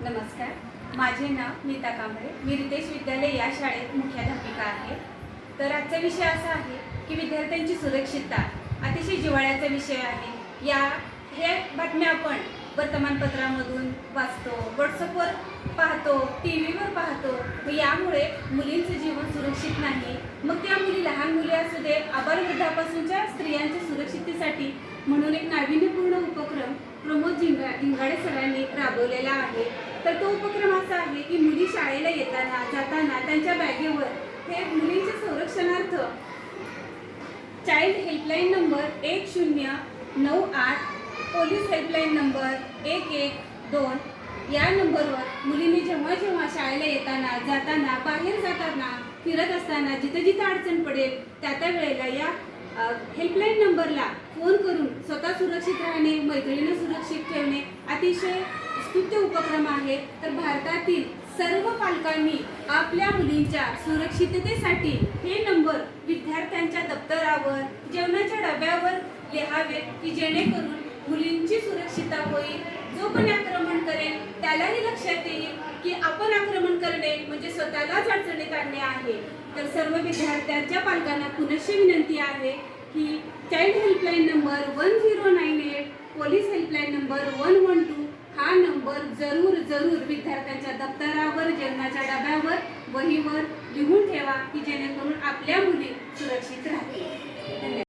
नमस्कार. माझे नाव नीता कांबळे. मी रितेश विद्यालय या शाळेत मुख्याध्यापिका आहे. तर आजचा विषय असा आहे की विद्यार्थ्यांची सुरक्षितता अतिशय जिव्हाळ्याचा विषय आहे. या हे बातम्या आपण वर्तमानपत्रामधून वाचतो व्हॉट्सअपवर पाहतो टी व्हीवर पाहतो. व यामुळे मुलींचं जीवन सुरक्षित नाही. मग त्या मुली लहान मुली असू दे आबालवृद्धापासूनच्या स्त्रियांच्या सुरक्षिततेसाठी म्हणून एक नाविन्यपूर्ण उपक्रम प्रमोद झिंगा झिंगाडे सरांनी राबवलेला आहे. तर तो उपक्रम असा आहे की मुली शाळेला येताना जाताना त्यांच्या बॅगेवर हे मुलींच्या संरक्षणार्थ चाइल्ड हेल्पलाईन नंबर एक शून्य नऊ आठ पोलीस हेल्पलाईन नंबर एक एक दोन या नंबरवर मुलींनी जेव्हा जेव्हा शाळेला येताना जाताना बाहेर जाताना फिरत असताना जिथं जिथं अडचण पडेल त्या त्या वेळेला या हेल्पलाईन नंबरला फोन करून स्वतः सुरक्षित राहणे मैत्रिणींना सुरक्षित ठेवणे अतिशय स्तुत्य उपक्रम आहे. तर भारतातील सर्व पालकांनी आपल्या मुलींच्या सुरक्षिततेसाठी हे नंबर विद्यार्थ्यांच्या दप्तरावर जेवणाच्या डब्यावर लिहावे की जेणेकरून मुलींची सुरक्षितता त्यालाही लक्षात येईल की आपण आक्रमण करणे म्हणजे स्वतःलाच अडचणीत आणणे आहे. तर सर्व विद्यार्थ्यांच्या पालकांना पुनश्च विनंती आहे की child helpline number one zero nine eight police helpline number one one two हा नंबर जरूर जरूर विद्यार्थ्यांच्या दप्तरावर जेवणाच्या डब्यावर वहीवर लिहून ठेवा की जेणेकरून आपल्या मुली सुरक्षित राहतात